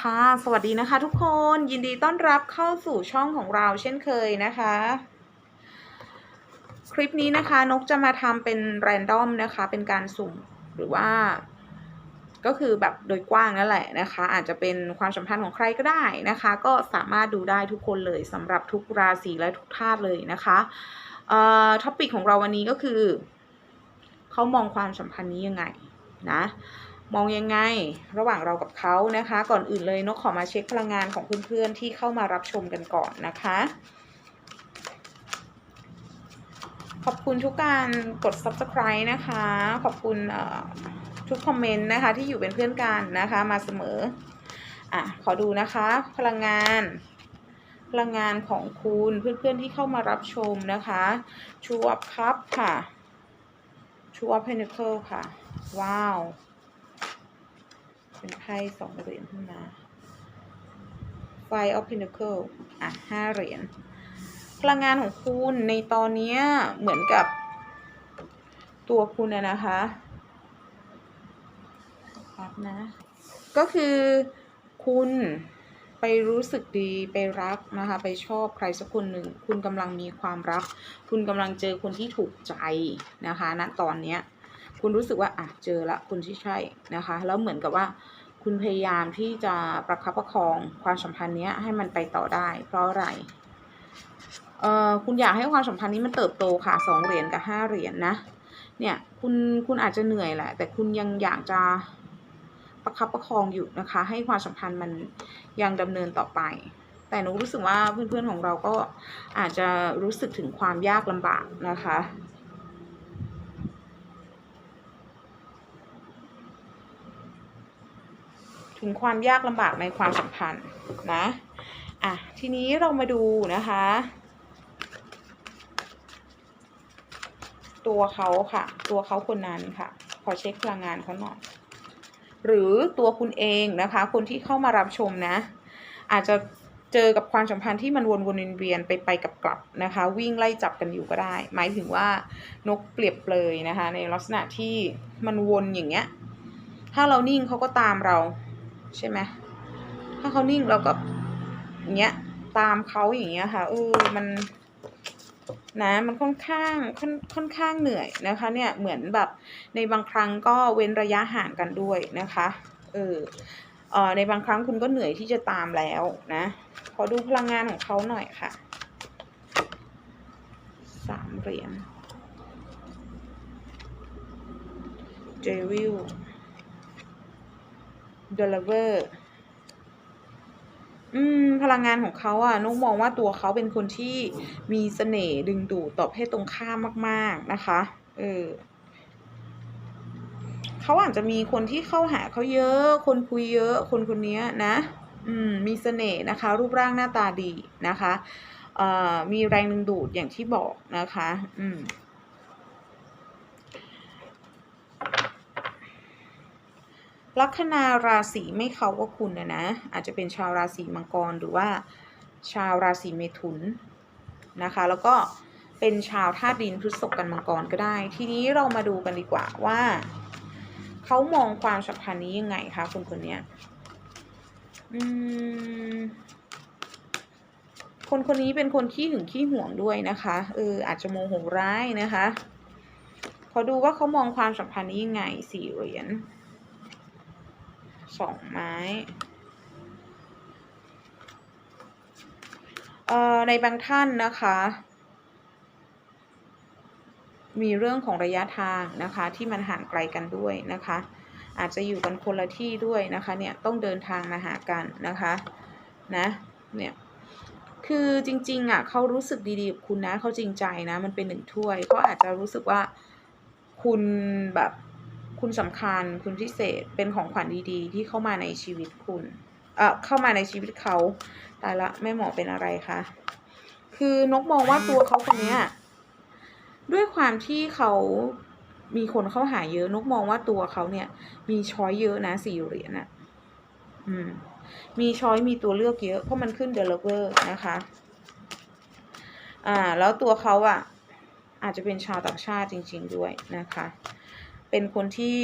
ค่ะ สวัสดีนะคะทุกคนยินดีต้อนรับเข้าสู่ช่องของเราเช่นเคยนะคะ คลิปนี้นะคะนกจะมาทำเป็นแรนดอมนะคะ เป็นการสุ่มหรือว่า ก็คือแบบโดยกว้างนั่นแหละนะคะ อาจจะเป็นความสัมพันธ์ของใครก็ได้นะคะ ก็สามารถดูได้ทุกคนเลยสำหรับทุกราศีและทุกธาตุเลยนะคะเอ่อท็อปิกของเราวันนี้ก็คือเขามองความสัมพันธ์นี้ยังไงนะ มองยังไงระหว่างเรากับเขานะคะ ก่อนอื่นเลยนกขอมาเช็คพลังงานของเพื่อนๆที่เข้ามารับชมกันก่อนนะคะ ขอบคุณทุกการกด subscribe นะคะ ขอบคุณทุกคอมเมนต์นะคะที่อยู่เป็นเพื่อนกันนะคะมาเสมออะขอดูนะคะ พลังงาน พลังงานของคุณเพื่อนๆที่เข้ามารับชมนะคะชูอัพคัพค่ะชูอัพเพนเคิลค่ะ ว้าว เป็นไพ่สองเหรียญขึ้นมา Five of Pentacle อะห้าเหรียญพลังงานของคุณในตอนเนี้ยเหมือนกับตัวคุณอะนะคะครับนะ ก็คือคุณไปรู้สึกดีไปรักนะคะ ไปชอบใครสักคนหนึ่ง คุณกำลังมีความรัก คุณกำลังเจอคนที่ถูกใจนะคะณตอนเนี้ย คุณรู้สึกว่าอะเจอละคนที่ใช่นะคะ แล้วเหมือนกับว่าคุณพยายามที่จะประคับประคองความสัมพันธ์นี้ให้มันไปต่อได้ เพราะอะไรเอ่อคุณอยากให้ความสัมพันธ์นี้มันเติบโตค่ะสองเหรียญกับห้าเหรียญนะเนี่ยคุณคุณอาจจะเหนื่อยแหละ แต่คุณยังอยากจะประคับประคองอยู่นะคะ ให้ความสัมพันธ์มันยังดำเนินต่อไป แต่หนูรู้สึกว่าเพื่อนๆของเราก็อาจจะรู้สึกถึงความยากลำบากนะคะ ถึงความยากลำบากในความสัมพันธ์นะอะทีนี้เรามาดูนะคะ ตัวเขาค่ะ ตัวเขาคนนั้นค่ะ ขอเช็คพลังงานเขาหน่อยหรือตัวคุณเองนะคะ คนที่เข้ามารับชมนะ อาจจะเจอกับความสัมพันธ์ที่มันวนวนเวียนไปไปกับกลับนะคะ วิ่งไล่จับกันอยู่ก็ได้ หมายถึงว่านกเปรียบเปรยนะคะ ในลักษณะที่มันวนอย่างเงี้ย ถ้าเรานิ่งเขาก็ตามเรา ใช่ไหมถ้าเขานิ่งเราก็อย่างเงี้ยตามเขาอย่างเงี้ยค่ะเออมันนะมันค่อนข้างค่อนค่อนข้างเหนื่อยนะคะ เนี่ยเหมือนแบบในบางครั้งก็เว้นระยะห่างกันด้วยนะคะเออเออในบางครั้งคุณก็เหนื่อยที่จะตามแล้วนะขอดูพลังงานของเขาหน่อยค่ะสามเหรียญเจวิล ดลเวอร์อืม พลังงานของเขาอะนุกมองว่าตัวเขาเป็นคนที่มีเสน่ห์ดึงดูดต่อเพศตรงข้ามมาก ๆนะคะ เออเขาอาจจะมีคนที่เข้าหาเขาเยอะ คนคุยเยอะ คนคนนี้นะ อืม มีเสน่ห์นะคะ รูปร่างหน้าตาดีนะคะ เอ่อ มีแรงดึงดูดอย่างที่บอกนะคะ อืม ลัคนาราศีไม่เขาก็คุณนะนะ อาจจะเป็นชาวราศีมังกรหรือว่า ชาวราศีเมถุนนะคะ แล้วก็เป็นชาวธาตุดินพฤษภกันมังกรก็ได้ ทีนี้เรามาดูกันดีกว่าว่าเขามองความสัมพันธ์นี้ยังไงคะคนคนเนี้ยคนคนนี้เป็นคนขี้หึงขี้ห่วงด้วยนะคะเอออาจจะโมโหร้ายนะคะ ขอดูว่าเขามองความสัมพันธ์นี้ยังไงสี่เหรียญ สองไม้เอ่อในบางท่านนะคะ มีเรื่องของระยะทางนะคะ ที่มันห่างไกลกันด้วยนะคะ อาจจะอยู่กันคนละที่ด้วยนะคะเนี่ยต้องเดินทางมาหากันนะคะนะเนี่ยคือจริงๆอะเขารู้สึกดีๆกับคุณนะเขาจริงใจนะ มันเป็นหนึ่งถ้วยเขาอาจจะรู้สึกว่าคุณแบบ คุณสำคัญคุณพิเศษเป็นของขวัญดีๆ ที่เข้ามาในชีวิตคุณเอ่อเข้ามาในชีวิตเขาตายละแม่หมอเป็นอะไรคะคือนกมองว่าตัวเขาคนเนี้ยด้วยความที่เขามีคนเข้าหาเยอะ นกมองว่าตัวเขาเนี่ย มีช้อยเยอะนะสี่เหรียญอะอืม มีช้อยมีตัวเลือกเยอะเพราะมันขึ้นเดลเวอร์นะคะ อ่า แล้วตัวเขาอะอาจจะเป็นชาวต่างชาติจริง ๆด้วยนะคะ เป็นคนที่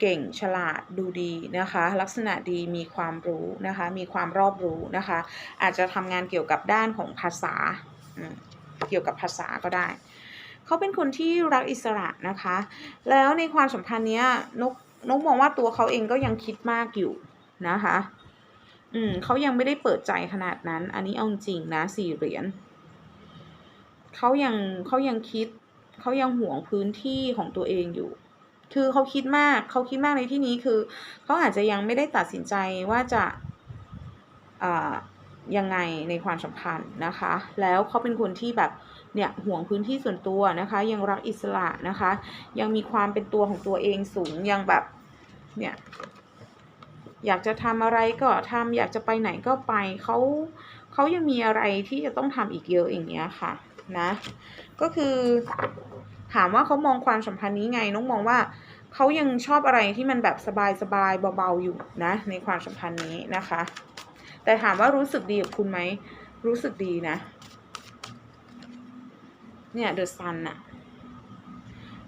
เก่งฉลาดดูดีนะคะ ลักษณะดีมีความรู้นะคะ มีความรอบรู้นะคะ อาจจะทำงานเกี่ยวกับด้านของภาษาเกี่ยวกับภาษาก็ได้ เขาเป็นคนที่รักอิสระนะคะ แล้วในความสัมพันธ์เนี้ยนกนกมองว่าตัวเขาเองก็ยังคิดมากอยู่นะคะ อืมเขายังไม่ได้เปิดใจขนาดนั้น อันนี้เอาจริงนะสี่เหรียญเขายังเขายังคิดเขายังห่วงพื้นที่ของตัวเองอยู่ คือเขาคิดมากเขาคิดมากในที่นี้คือเขาอาจจะยังไม่ได้ตัดสินใจว่าจะอ่ายังไงในความสัมพันธ์นะคะ แล้วเขาเป็นคนที่แบบเนี่ยห่วงพื้นที่ส่วนตัวนะคะ ยังรักอิสระนะคะ ยังมีความเป็นตัวของตัวเองสูงยังแบบเนี่ยอยากจะทำอะไรก็ทำอยากจะไปไหนก็ไปเขาเขายังมีอะไรที่จะต้องทำอีกเยอะอย่างเงี้ยค่ะนะ ก็คือ ถามว่าเขามองความสัมพันธ์นี้ไงน้องมองว่าเขายังชอบอะไรที่มันแบบสบายๆเบาๆอยู่นะ ในความสัมพันธ์นี้นะคะ แต่ถามว่ารู้สึกดีกับคุณไหมรู้สึกดีนะ เนี่ยเดอะซันอะ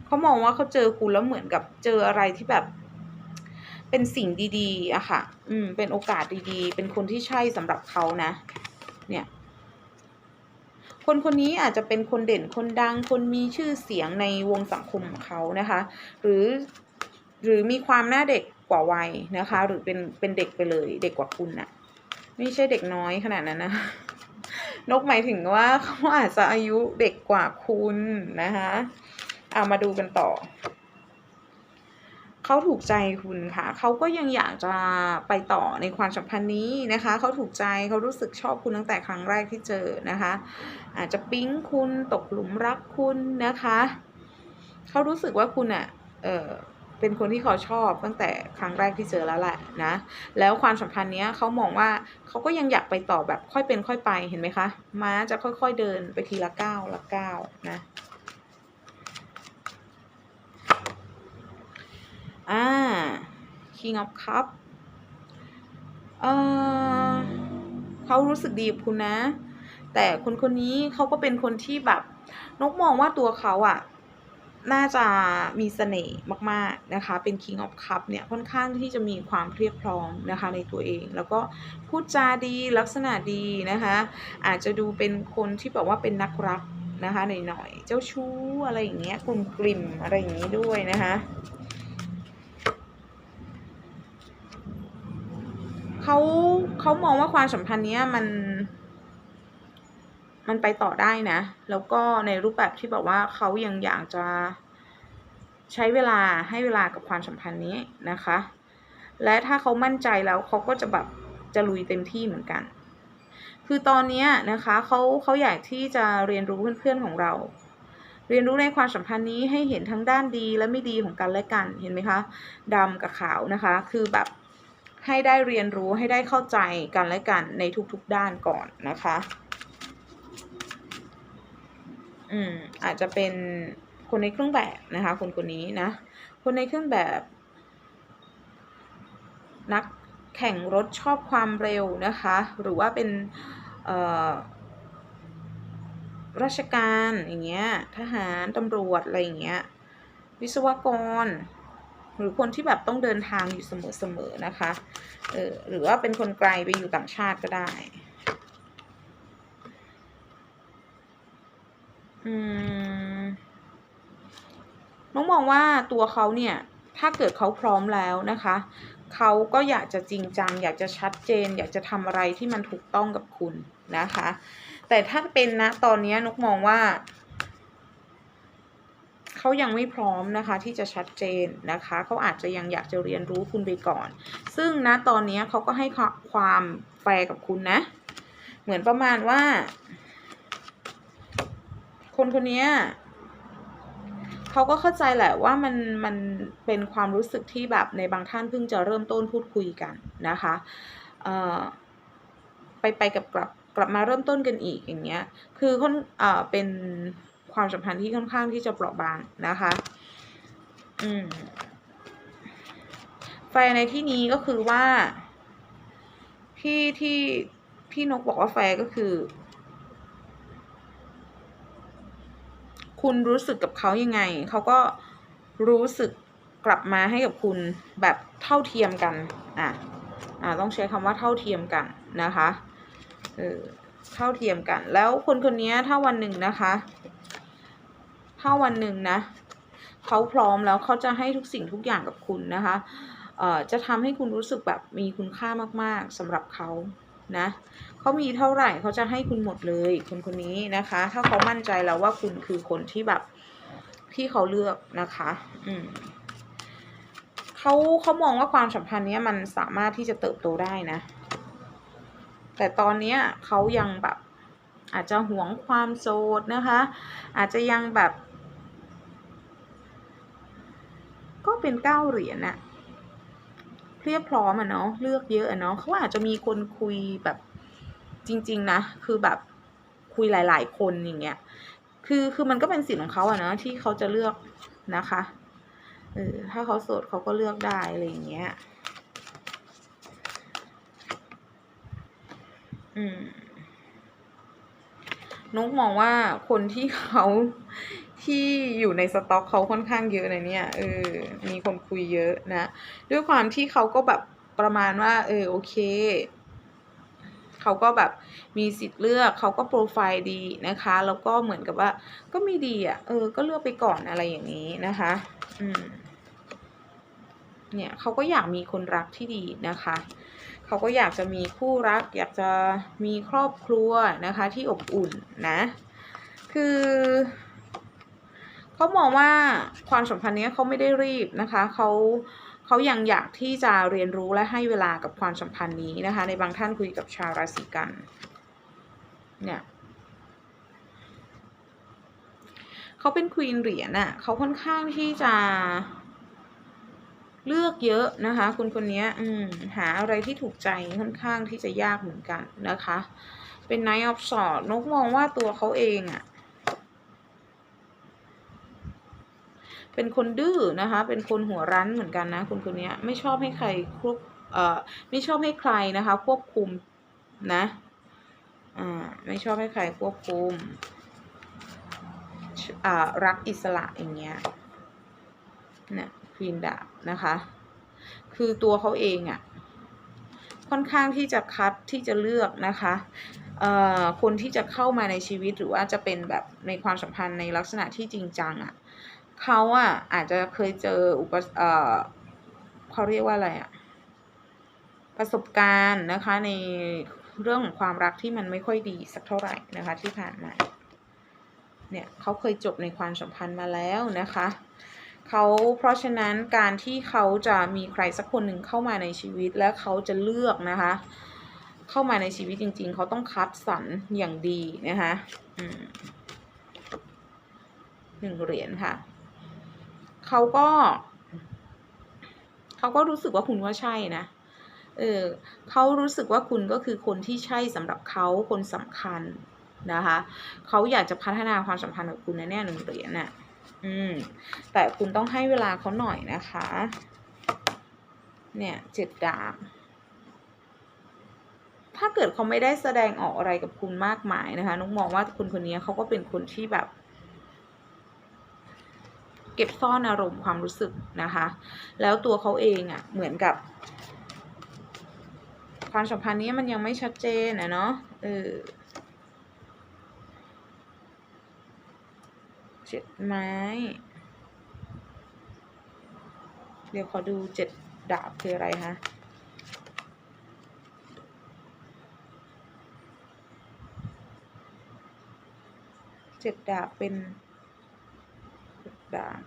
เขามองว่าเขาเจอคุณแล้วเหมือนกับเจออะไรที่แบบ เป็นสิ่งดีๆอะค่ะ อืม เป็นโอกาสดีๆ เป็นคนที่ใช่สำหรับเขานะ เนี่ย คนคนนี้อาจจะเป็นคนเด่นคนดัง คนมีชื่อเสียงในวงสังคมของเขานะคะ หรือหรือมีความหน้าเด็กกว่าวัยนะคะ หรือเป็นเป็นเด็กไปเลยเด็กกว่าคุณน่ะ ไม่ใช่เด็กน้อยขนาดนั้นนะนกหมายถึงว่าเขาอาจจะอายุเด็กกว่าคุณนะคะเอามาดูกันต่อ เขาถูกใจคุณค่ะ เขาก็ยังอยากจะไปต่อในความสัมพันธ์นี้นะคะ เขาถูกใจเขารู้สึกชอบคุณตั้งแต่ครั้งแรกที่เจอนะคะ อาจจะปิ๊งคุณตกหลุมรักคุณนะคะ เขารู้สึกว่าคุณอะ เออเป็นคนที่เขาชอบตั้งแต่ครั้งแรกที่เจอแล้วแหละนะ แล้วความสัมพันธ์เนี้ยเขามองว่าเขาก็ยังอยากไปต่อแบบค่อยเป็นค่อยไปเห็นไหมคะ ม้าจะค่อยๆเดินไปทีละก้าวละก้าวนะ อ่า King of Cup เออเขารู้สึกดีกับคุณนะ แต่คนคนนี้เขาก็เป็นคนที่แบบ นกมองว่าตัวเขาอะน่าจะมีเสน่ห์มาก ๆ นะคะ เป็น King of Cup เนี่ย ค่อนข้างที่จะมีความเรียบพร้อมนะคะในตัวเอง แล้วก็พูดจาดีลักษณะดีนะคะ อาจจะดูเป็นคนที่แบบว่าเป็นนักรักนะคะหน่อยๆเจ้าชู้อะไรอย่างเงี้ยกลุ่มกลิ่มอะไรอย่างนี้ด้วยนะคะ เขาเขามองว่าความสัมพันธ์เนี้ยมัน มันไปต่อได้นะ แล้วก็ในรูปแบบที่แบบว่าเขายังอยากจะใช้เวลาให้เวลากับความสัมพันธ์นี้นะคะ และถ้าเขามั่นใจแล้วเขาก็จะแบบจะลุยเต็มที่เหมือนกัน คือตอนนี้นะคะเขาเขาอยากที่จะเรียนรู้เพื่อนๆของเรา เรียนรู้ในความสัมพันธ์นี้ให้เห็นทั้งด้านดีและไม่ดีของกันและกัน เห็นไหมคะดำกับขาวนะคะ คือแบบ ให้ได้เรียนรู้ให้ได้เข้าใจกันและกันในทุกๆด้านก่อนนะคะ อืมอาจจะเป็นคนในเครื่องแบบนะคะคนคนนี้นะ คนในเครื่องแบบ นักแข่งรถชอบความเร็วนะคะ หรือว่าเป็นเอ่อราชการอย่างเงี้ยทหารตำรวจอะไรอย่างเงี้ยวิศวกร หรือคนที่แบบต้องเดินทางอยู่เสมอๆนะคะเออหรือว่าเป็นคนไกลไปอยู่ต่างชาติก็ได้ อืมน้องมองว่าตัวเขาเนี่ย ถ้าเกิดเขาพร้อมแล้วนะคะ เขาก็อยากจะจริงจัง อยากจะชัดเจน อยากจะทำอะไรที่มันถูกต้องกับคุณนะคะ แต่ถ้าเป็นนะตอนนี้นกมองว่า เขายังไม่พร้อมนะคะที่จะชัดเจนนะคะเขาอาจจะยังอยากจะเรียนรู้คุณไปก่อน ซึ่งนะตอนนี้เขาก็ให้ความแฟร์กับคุณนะ เหมือนประมาณว่า คนคนนี้เขาก็เข้าใจแหละว่ามันมันเป็นความรู้สึกที่แบบในบางท่านเพิ่งจะเริ่มต้นพูดคุยกันนะคะไปไปกับกลับกลับมาเริ่มต้นกันอีกอย่างเงี้ย คือคนเอ่อเป็น ความสัมพันธ์ที่ค่อนข้างที่จะเปราะบางนะคะ อืมแฟในที่นี้ก็คือว่า ที่ที่พี่นกบอกว่าแฟก็คือ คุณรู้สึกกับเขายังไง เขาก็รู้สึกกลับมาให้กับคุณแบบเท่าเทียมกัน อะ อ่า ต้องใช้คำว่าเท่าเทียมกันนะคะ เออ เท่าเทียมกัน แล้วคนคนนี้ถ้าวันหนึ่งนะคะ ถ้าวันหนึ่งนะเขาพร้อมแล้วเขาจะให้ทุกสิ่งทุกอย่างกับคุณนะคะเอ่อจะทำให้คุณรู้สึกแบบมีคุณค่ามาก ๆสำหรับเขานะเขามีเท่าไหร่เขาจะให้คุณหมดเลยคนคนนี้นะคะ ถ้าเขามั่นใจแล้วว่าคุณคือคนที่แบบที่เขาเลือกนะคะ อืมเขาเขามองว่าความสัมพันธ์เนี้ยมันสามารถที่จะเติบโตได้นะ แต่ตอนเนี้ยเขายังแบบอาจจะหวงความโสดนะคะ อาจจะยังแบบ ก็เป็นเก้าเหรียญน่ะเรียบพร้อมอะเนาะเลือกเยอะอะเนาะเขาอาจจะมีคนคุยแบบจริง ๆ นะ คือแบบคุยหลาย ๆ คนอย่างเงี้ยคือคือมันก็เป็นสิทธิ์ของเขาอะเนาะที่เขาจะเลือกนะคะเออถ้าเขาโสดเขาก็เลือกได้อะไรอย่างเงี้ยอืมนกมองว่าคนที่เขา ที่อยู่ในสต็อกเขาค่อนข้างเยอะนะเนี่ยเออมีคนคุยเยอะนะ ด้วยความที่เขาก็แบบประมาณว่า เออโอเคเขาก็แบบมีสิทธิ์เลือกเขาก็โปรไฟล์ดีนะคะ แล้วก็เหมือนกับว่าก็มีดีอะ เออ ก็เลือกไปก่อนอะไรอย่างนี้นะคะ อืม เนี่ยเขาก็อยากมีคนรักที่ดีนะคะเขาก็อยากจะมีคู่รัก อยากจะมีครอบครัวนะคะ ที่อบอุ่นนะ คือ เขามองว่าความสัมพันธ์นี้เขาไม่ได้รีบนะคะเขาเขายังอยากที่จะเรียนรู้และให้เวลากับความสัมพันธ์นี้นะคะ ในบางท่านคุยกับชาวราศีกันเนี่ยเขาเป็นควีนเหรียญน่ะเขาค่อนข้างที่จะเลือกเยอะนะคะคุณคนนี้อืมหาอะไรที่ถูกใจค่อนข้างที่จะยากเหมือนกันนะคะ เป็น Knight of Swords นกมองว่าตัวเขาเองอะ่ะ เป็นคนดื้อนะคะ เป็นคนหัวรั้นเหมือนกันนะคุณคนนี้ไม่ชอบให้ใครควบเอ่อไม่ชอบให้ใครนะคะ ควบคุมนะอ่าไม่ชอบให้ใครควบคุมอ่ารักอิสระอย่างเงี้ยเนี่ยควีนดาบนะคะ คือตัวเขาเองอะ่ะค่อนข้างที่จะคัดที่จะเลือกนะคะเอ่อคนที่จะเข้ามาในชีวิตหรือว่าจะเป็นแบบในความสัมพันธ์ในลักษณะที่จริงจังอะ่ะ เขาอะอาจจะเคยเจออุปเอ่อเขาเรียกว่าอะไรอะ่ะ ประสบการณ์นะคะ ในเรื่องของความรักที่มันไม่ค่อยดีสักเท่าไหร่นะคะ ที่ผ่านมา เนี่ยเขาเคยจบในความสัมพันธ์มาแล้วนะคะเขาเพราะฉะนั้นการที่เขาจะมีใครสักคนหนึ่งเข้ามาในชีวิตและเขาจะเลือกนะคะ เข้ามาในชีวิตจริง ๆ เขาต้องคัดสรรอย่างดีนะคะหนึ่งเหรียญค่ะ เขาก็ เขาก็รู้สึกว่าคุณว่าใช่นะ เออเขารู้สึกว่าคุณก็คือคนที่ใช่สำหรับเขาคนสำคัญนะคะเขาอยากจะพัฒนาความสัมพันธ์กับคุณนะเนี่ยหนึ่งเหรียญน่ะ อืม แต่คุณต้องให้เวลาเขาหน่อยนะคะ เนี่ยเจ็ดดาบถ้าเกิดเขาไม่ได้แสดงออกอะไรกับคุณมากมายนะคะนุกมองว่าคุณคนนี้เขาก็เป็นคนที่แบบ ก็บซ่อนอารมณ์ความรู้สึกนะคะ แล้วตัวเขาเองอะ่ะเหมือนกับ ความสัมพันธ์นี้มันยังไม่ชัดเจนนะเนาะเออเจ็ดไม้เดี๋ยวขอดูเจ็ดดาบคืออะไรคะเจ็ดดาบเป็น ดาบ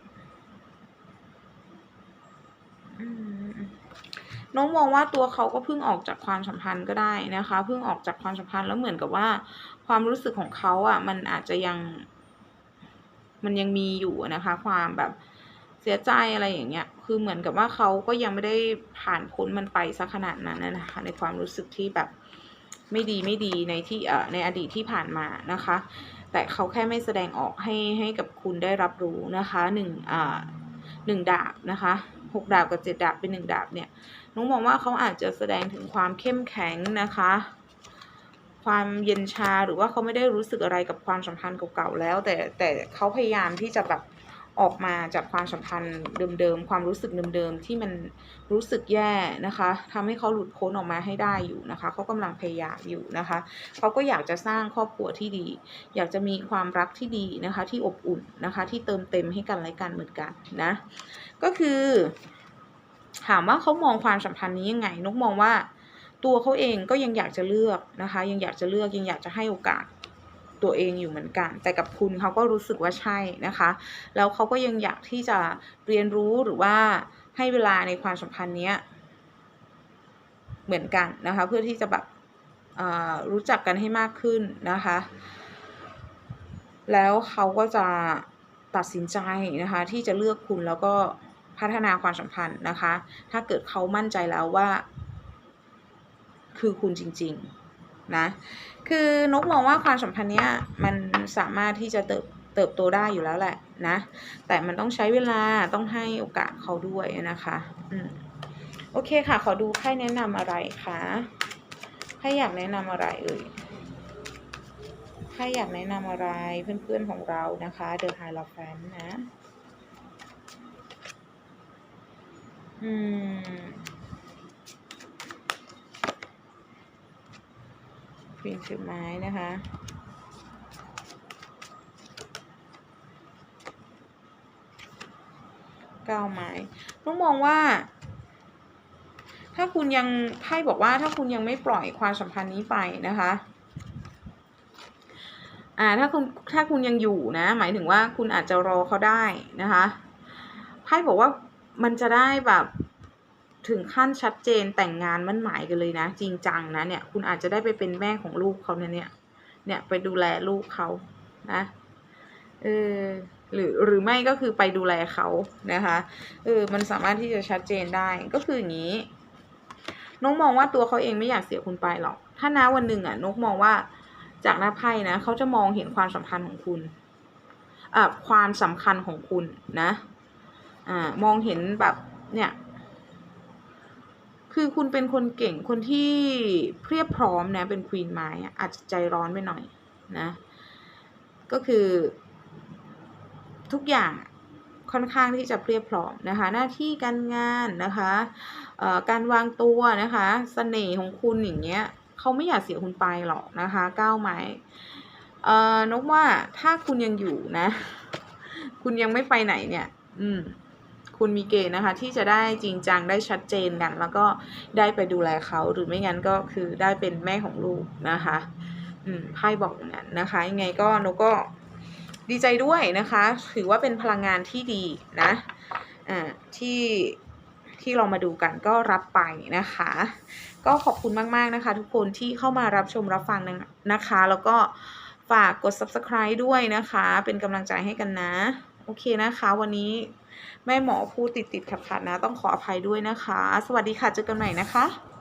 น้องมองว่าตัวเขาก็เพิ่งออกจากความสัมพันธ์ก็ได้นะคะเพิ่งออกจากความสัมพันธ์แล้วเหมือนกับว่า ความรู้สึกของเขาอะ มันอาจจะยัง มันยังมีอยู่นะคะ ความแบบเสียใจอะไรอย่างเงี้ย คือเหมือนกับว่าเขาก็ยังไม่ได้ผ่านพ้นมันไปสักขนาดนั้นนะคะ ในความรู้สึกที่แบบไม่ดีไม่ดีในที่เอ่อในอดีตที่ผ่านมานะคะ แต่เขาแค่ไม่แสดงออกให้ให้กับคุณได้รับรู้นะคะหนึ่งอ่าหนึ่งดาบนะคะหกดาบกับเจ็ดดาบเป็นหนึ่งดาบเนี่ยน้องมองว่าเขาอาจจะแสดงถึงความเข้มแข็งนะคะ ความเย็นชาหรือว่าเขาไม่ได้รู้สึกอะไรกับความสัมพันธ์เก่าๆแล้ว แต่แต่เขาพยายามที่จะแบบ ออกมาจากความสัมพันธ์เดิมๆ ความรู้สึกเดิมๆ ที่มันรู้สึกแย่นะคะทำให้เขาหลุดพ้นออกมาให้ได้อยู่นะคะ เขากำลังพยายามอยู่นะคะ เขาก็อยากจะสร้างครอบครัวที่ดี อยากจะมีความรักที่ดีนะคะ ที่อบอุ่นนะคะ ที่เติมเต็มให้กันและกันเหมือนกันนะ ก็คือ ถามว่าเขามองความสัมพันธ์นี้ยังไง นกมองว่าตัวเขาเองก็ยังอยากจะเลือกนะคะ ยังอยากจะเลือกยังอยากจะให้โอกาส ตัวเองอยู่เหมือนกัน แต่กับคุณเขาก็รู้สึกว่าใช่นะคะ แล้วเขาก็ยังอยากที่จะเรียนรู้หรือว่าให้เวลาในความสัมพันธ์นี้เหมือนกันนะคะ เพื่อที่จะแบบรู้จักกันให้มากขึ้นนะคะ แล้วเขาก็จะตัดสินใจนะคะ ที่จะเลือกคุณแล้วก็พัฒนาความสัมพันธ์นะคะ ถ้าเกิดเขามั่นใจแล้วว่า คือคุณจริง ๆ นะคือนกมองว่าความสัมพันธ์เนี้ยมันสามารถที่จะเติบเติบโตได้อยู่แล้วแหละนะ แต่มันต้องใช้เวลาต้องให้โอกาสเขาด้วยนะคะอืมโอเคค่ะ ขอดูไพ่แนะนำอะไรคะไพ่อยากแนะนำอะไรเอ่ยไพ่อยากแนะนำอะไรเพื่อนๆของเรานะคะ The High l o f a n นะ อืม ควีนถือไม้นะคะ เก้าไม้ต้องมองว่า ถ้าคุณยังไพ่บอกว่าถ้าคุณยังไม่ปล่อยความสัมพันธ์นี้ไปนะคะอ่าถ้าคุณถ้าคุณยังอยู่นะ หมายถึงว่าคุณอาจจะรอเขาได้นะคะไพ่บอกว่ามันจะได้แบบ ถึงขั้นชัดเจนแต่งงานมั่นหมายกันเลยนะ จริงจังนะเนี่ย คุณอาจจะได้ไปเป็นแม่ของลูกเขาเนี่ยเนี่ยเนี่ยไปดูแลลูกเขานะเออหรือหรือไม่ก็คือไปดูแลเขานะคะเออมันสามารถที่จะชัดเจนได้ก็คืออย่างนี้ นกมองว่าตัวเขาเองไม่อยากเสียคุณไปหรอก ถ้านะวันหนึ่งอะนกมองว่าจากหน้าไพ่นะเขาจะมองเห็นความสัมพันธ์ของคุณอ่าความสำคัญของคุณนะอ่ามองเห็นแบบเนี่ย คือคุณเป็นคนเก่งคนที่เพียบพร้อมนะ เป็นควีนไม้อาจจะใจร้อนไปหน่อยนะ ก็คือทุกอย่างค่อนข้างที่จะเพียบพร้อมนะคะ หน้าที่การงานนะคะการวางตัวนะคะสเสน่ห์ของคุณอย่างเงี้ยเขาไม่อยากเสียคุณไปหรอกนะคะก้าวไม้เออนกว่าถ้าคุณยังอยู่นะ คุณยังไม่ไปไหนเนี่ย อืม คุณมีเกณฑ์นะคะ ที่จะได้จริงจังได้ชัดเจนกัน แล้วก็ได้ไปดูแลเขาหรือไม่งั้นก็คือได้เป็นแม่ของลูกนะคะอืมไพ่บอกอย่างนั้นนะคะ ยังไงก็นกก็ดีใจด้วยนะคะ ถือว่าเป็นพลังงานที่ดีนะอ่าที่ที่เรามาดูกันก็รับไปนะคะ ก็ขอบคุณมาก ๆ นะคะ ทุกคนที่เข้ามารับชมรับฟังนะคะ แล้วก็ฝากกด subscribe ด้วยนะคะ เป็นกำลังใจให้กันนะ โอเคนะคะ วันนี้ แม่หมอพูดติดติดขัดขัดนะ ต้องขออภัยด้วยนะคะ สวัสดีค่ะ เจอกันใหม่นะคะ